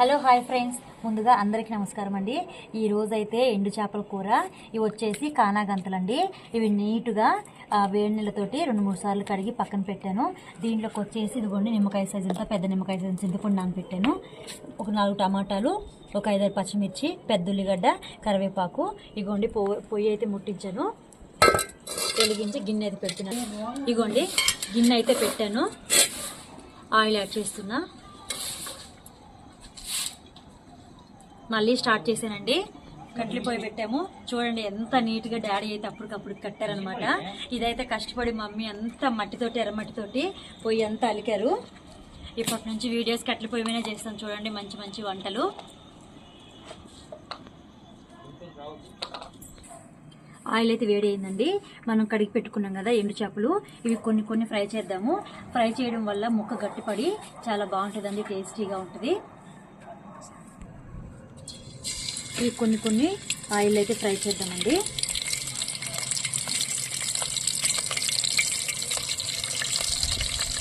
Hello hi friends. ముందుగా అందరికీ నమస్కారం అండి. ఈరోజైతే ఎండు చేపల కూర ఇవి వచ్చేసి కానాగంతలండి ఇవి నీట్గా వేడి నీళ్ళతోటి రెండు మూడు సార్లు కడిగి పక్కన పెట్టాను. దీంట్లోకి వచ్చేసి ఇదిగోండి నిమ్మకాయ సైజులతో అంతా పెద్ద నిమ్మకాయ సైజు చింతపండు నానబెట్టాను ఒక నాలుగు టమాటాలు ఒక ఐదారు పచ్చిమిర్చి పెద్ద ఉల్లిగడ్డ కరివేపాకు. ఇగోండి పొ పొయ్యి అయితే ముట్టించాను. వెలిగించి గిన్నె అయితే పెడుతున్నాను ఇగోండి గిన్నె అయితే పెట్టాను. ఆయిల్ యాడ్ చేస్తున్నా. మళ్ళీ స్టార్ట్ చేశానండి. కట్లు పొయ్యి పెట్టాము. చూడండి ఎంత నీట్గా డాడీ అయితే అప్పటికప్పుడు కట్టారనమాట ఇదైతే కష్టపడి మమ్మీ అంతా మట్టితోటి ఎర్రమట్టితోటి పొయ్యి అంతా అలికారు. ఇప్పటి నుంచి వీడియోస్ కట్లు పొయ్యి మీద చేస్తాం చూడండి మంచి మంచి వంటలు. ఆయిల్ అయితే వేడి అయిందండి. మనం కడిగి పెట్టుకున్నాం కదా ఎండు చేపలు. ఇవి కొన్ని కొన్ని ఫ్రై చేద్దాము. ఫ్రై చేయడం వల్ల ముక్క గట్టిపడి చాలా బాగుంటుందండి టేస్టీగా ఉంటుంది. ఈ కొన్ని కొన్ని ఆయిల్ అయితే ఫ్రై చేద్దామండి.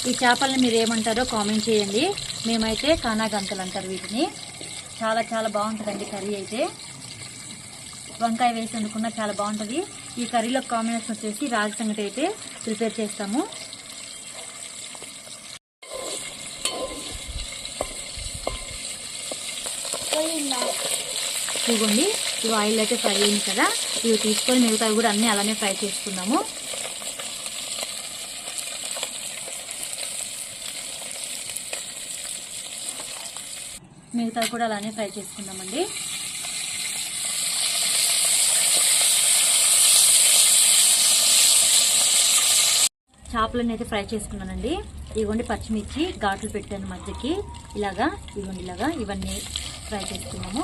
ఈ చేపల్ని మీరు ఏమంటారో కామెంట్ చేయండి. మేమైతే కానాగంతలు అంటారు వీటిని. చాలా చాలా బాగుంటుందండి కర్రీ అయితే. వంకాయ వేసి వండుకున్నా చాలా బాగుంటుంది. ఈ కర్రీలో కాంబినేషన్ వచ్చేసి రాజ సంగటి అయితే ప్రిపేర్ చేస్తాము. ఇదిగోండి ఇవి ఆయిల్ అయితే ఫ్రై అయింది కదా. ఇవి తీసుకొని మిగతావి కూడా అన్నీ అలానే ఫ్రై చేసుకుందాము. మిగతావి కూడా అలానే ఫ్రై చేసుకుందామండి. చేపలను అయితే ఫ్రై చేసుకున్నానండి. ఇదిగోండి పచ్చిమిర్చి ఘాట్లు పెట్టాను మధ్యకి. ఇలాగా ఇదిగోండి ఇలాగా ఇవన్నీ ఫ్రై చేసుకున్నాము.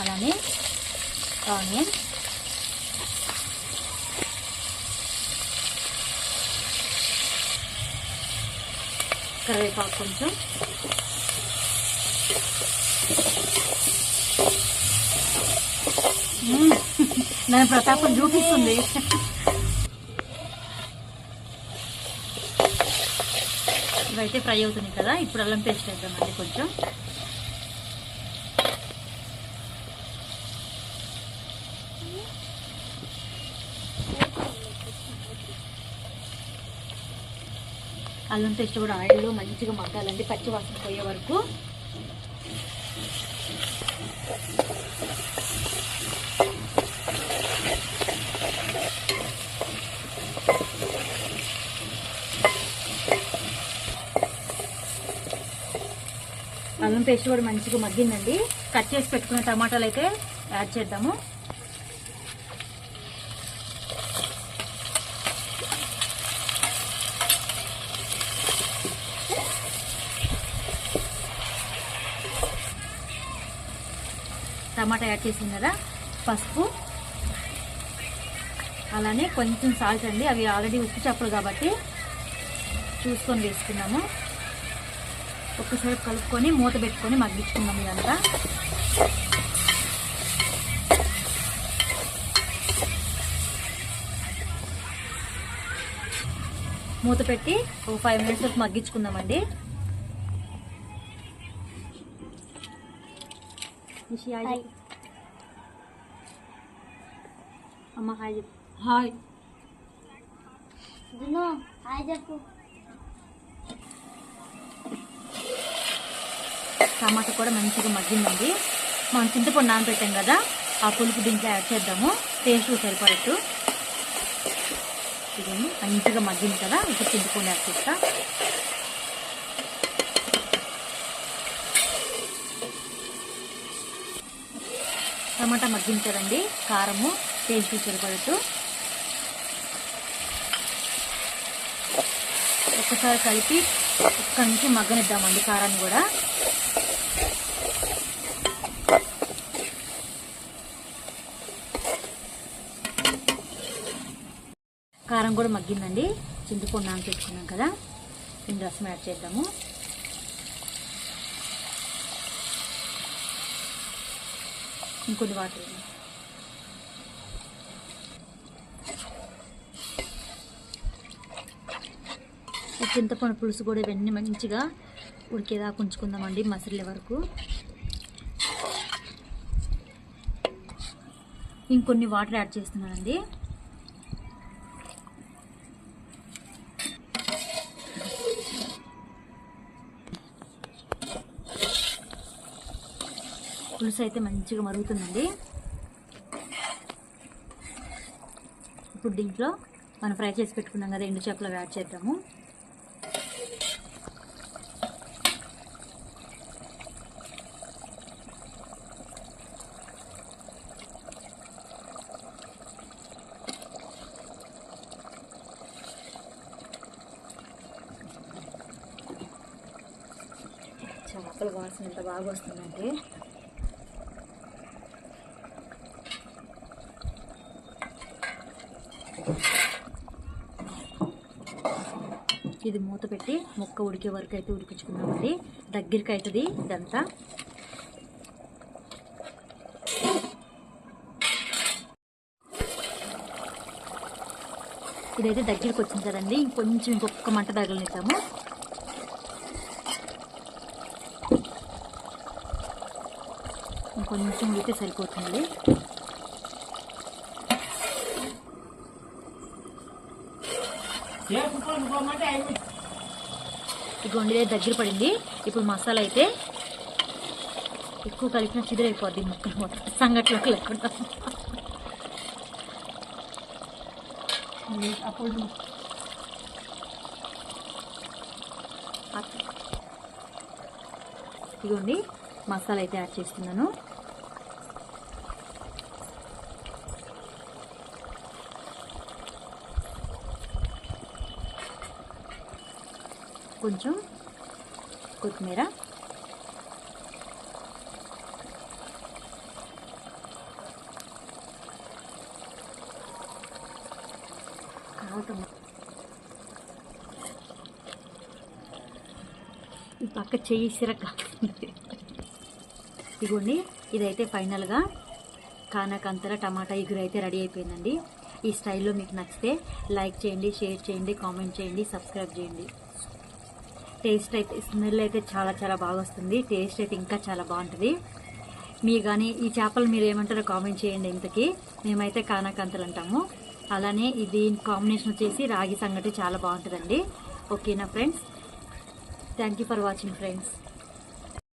అలానే ఆనియన్. కరివేపాకు కొంచెం. నేను ప్రతాపం చూపిస్తుంది. ఇవైతే ఫ్రై అవుతుంది కదా. ఇప్పుడు అల్లం పేస్ట్ వేద్దామండి కొంచెం. అల్లం పేస్ట్ కూడా ఆయిల్లో మంచిగా మగ్గాలండి పచ్చి వాసన పోయే వరకు. అల్లం పేస్ట్ కూడా మంచిగా మగ్గిందండి. కట్ చేసి పెట్టుకున్న టమాటాలు అయితే యాడ్ చేద్దాము. టమాటా యాడ్ చేసింది కదా పసుపు అలానే కొంచెం సాల్ట్ అండి. అవి ఆల్రెడీ ఉప్పు చేపలు కాబట్టి చూసుకొని వేసుకున్నాము. ఒక్కసారి కలుపుకొని మూత పెట్టుకొని మగ్గించుకున్నాము ఇదంతా. మూత పెట్టి ఒక ఫైవ్ మినిట్స్ వరకు మగ్గించుకుందామండి. నిషి హాయ్ చెప్పు. అమ్మ హాయ్ చెప్పు హాయ్ దిను హాయ్ చెప్పు టమాటా కూడా మంచిగా మగ్గిందండి. మనం చింతపండు నానబెట్టాం కదా ఆ పులుపు దీంట్లో యాడ్ చేద్దాము. టేస్ట్ సరిపడట్టు ఇదండి మంచిగా మగ్గింది కదా ఇప్పుడు చింతపండు యాడ్ చేస్తా. టమాటా మగ్గింది కదండి కారము టేస్ట్ సరిపడట్టు ఒక్కసారి కలిపి ఒక్క నుంచి మగ్గనిద్దామండి కారాన్ని కూడా. కారం కూడా మగ్గిందండి. చింతపండు నానపెట్టుకున్నాం కదా. దీని రసం యాడ్ చేద్దాము. ఇంకొన్ని వాటర్ చింతపండు పులుసు కూడా ఇవన్నీ మంచిగా ఉడికేదాకా ఉంచుకుందామండి మసిలే వరకు. ఇంకొన్ని వాటర్ యాడ్ చేస్తున్నానండి. పులుసు అయితే మంచిగా మరుగుతుందండి. ఇప్పుడు దీంట్లో మనం ఫ్రై చేసి పెట్టుకున్నాం కదా ఎండు చేపలు యాడ్ చేద్దాము. చేపల వాసన ఎంత బాగా వస్తుందంటే ఇది మూత పెట్టి ముక్క ఉడికే వరకు అయితే ఉడికించుకున్నామండి దగ్గరికి అవుతుంది ఇదంతా. ఇదైతే దగ్గరికి వచ్చింది కదండి. ఇంకొంచెం ఇంకొక మంట తగలనిద్దాము. ఇంకొంచెం ఉడితే సరిపోతుంది ఇగోండి ఇది దగ్గర పడింది. ఇప్పుడు మసాలా అయితే ఎక్కువ కలిపిన చిదిరైపోద్ది ముక్కలు మొత్తం. సంగట్లోకి లేకుండా. అప్పుడు ఇదిగోండి మసాలా అయితే యాడ్ చేస్తున్నాను. కొంచెం కొత్తిమీర. ఈ పక్క చెయ్యి సిరక. ఇదిగోండి ఇదైతే ఫైనల్గా కానకంతర టమాటా ఎగురు అయితే రెడీ అయిపోయిందండి. ఈ స్టైల్లో మీకు నచ్చితే లైక్ చేయండి షేర్ చేయండి కామెంట్ చేయండి సబ్స్క్రైబ్ చేయండి. టేస్ట్ అయితే స్మెల్ అయితే చాలా చాలా బాగా వస్తుంది. టేస్ట్ అయితే ఇంకా చాలా బాగుంటుంది. మీ కానీ ఈ చేపలు మీరు ఏమంటారో కామెంట్ చేయండి ఇంతకీ. మేమైతే కానాకంతలు అంటాము. అలానే ఇది కాంబినేషన్ వచ్చేసి రాగి సంగటి చాలా బాగుంటుందండి. ఓకేనా friends? Thank you for watching friends.